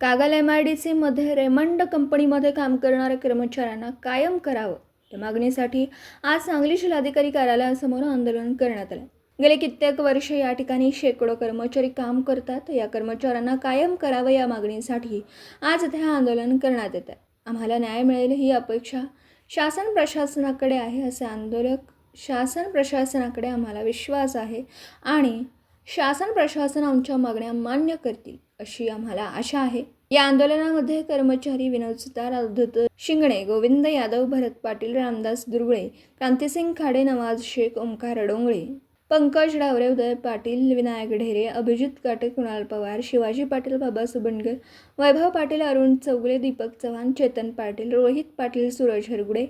Kagal M I D सीमध्ये Raymond कंपनीमध्ये काम करणाऱ्या कर्मचाऱ्यांना कायम करावं. या मागणीसाठी आज सांगली जिल्हाधिकारी कार्यालयासमोर आंदोलन करण्यात आलं. गेले कित्येक वर्ष या ठिकाणी शेकडो कर्मचारी काम करतात. या कर्मचाऱ्यांना कायम करावं या मागणीसाठी आज इथे आंदोलन करण्यात येत आहे आम्हाला न्याय मिळेल ही अपेक्षा शासन प्रशासनाकडे आहे असे आंदोलक शासन प्रशासनाकडे आम्हाला विश्वास आहे आणि शासन प्रशासन आमच्या मागण्या मान्य करतील. अशी आम्हाला आशा आहे. या आंदोलनामध्ये कर्मचारी विनोद सुतार अवधूत शिंगणे गोविंद यादव भरत पाटील रामदास दुर्गुळे क्रांतिसिंग खाडे नवाज शेख ओंकार डोंगळे पंकज डावरे उदय पाटील विनायक ढेरे अभिजित काटे कुणाल पवार शिवाजी पाटील बाबा सुबणगर वैभव पाटील अरुण चौगुले दीपक चव्हाण चेतन पाटील रोहित पाटील सूरज हरगुडे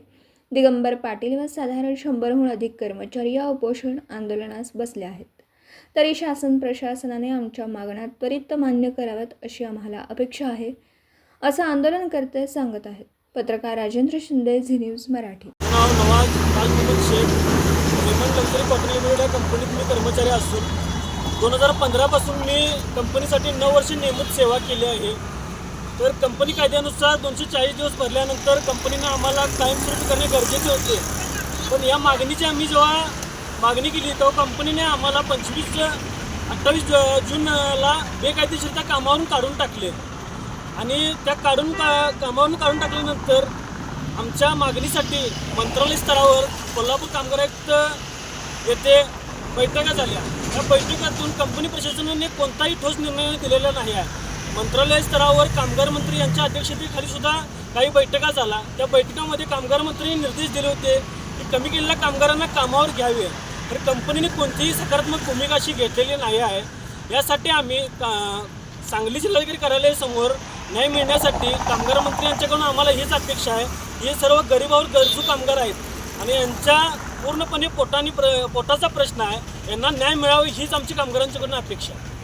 दिगंबर पाटील व साधारण शंभरहून अधिक कर्मचारी या उपोषण आंदोलनास बसले आहेत. तरी शासन प्रशासनाने आमच्या मागण्या त्वरित मान्य कराव्यात अशी आम्हाला अपेक्षा आहे असं आंदोलनकर्ते सांगत आहेत. पत्रकार राजेंद्र शिंदे झी न्यूज मराठी. नाव Nawaz Shaikh Raymond luxury cotton limited या कंपनीत मी कर्मचारी असून दोन हजार पंधरापासून मी कंपनीसाठी नऊ वर्ष नियमित सेवा केली आहे. तर कंपनी कायद्यानुसार दोनशे चाळीस दिवस भरल्यानंतर कंपनीनं आम्हाला कायमस्वरूपी करणे गरजेचे होते. पण या मागणीची आम्ही जेव्हा मागणी केली. तेव्हा कंपनीने आम्हाला पंचवीस अठ्ठावीस जूनला बेकायदेशीर त्या कामावरून काढून टाकले. आणि त्या काढून का कामावरून काढून टाकल्यानंतर आमच्या मागणीसाठी मंत्रालय स्तरावर कोल्हापूर कामगार आयुक्त येथे बैठका झाल्या. या बैठकातून कंपनी प्रशासनाने कोणताही ठोस निर्णय दिलेला नाही आहे. मंत्रालय स्तरावर कामगार मंत्री यांच्या अध्यक्षतेखाली सुद्धा काही बैठका झाला त्या बैठकामध्ये कामगार मंत्र्यांनी निर्देश दिले होते की कमी केलेल्या कामगारांना कामावर घ्यावे. तर कंपनीने कोणतीही सकारात्मक भूमिका अशी घेतलेली नाही आहे. यासाठी आम्ही का सांगली जिल्हाधिकारी कार्यालयासमोर न्याय मिळण्यासाठी कामगार मंत्री यांच्याकडून आम्हाला हीच अपेक्षा आहे. हे सर्व गरीबावर गरजू कामगार आहेत. आणि यांच्या पूर्णपणे पोटानी प्र पोटाचा प्रश्न आहे. यांना न्याय मिळावा हीच आमची कामगारांच्याकडून अपेक्षा आहे.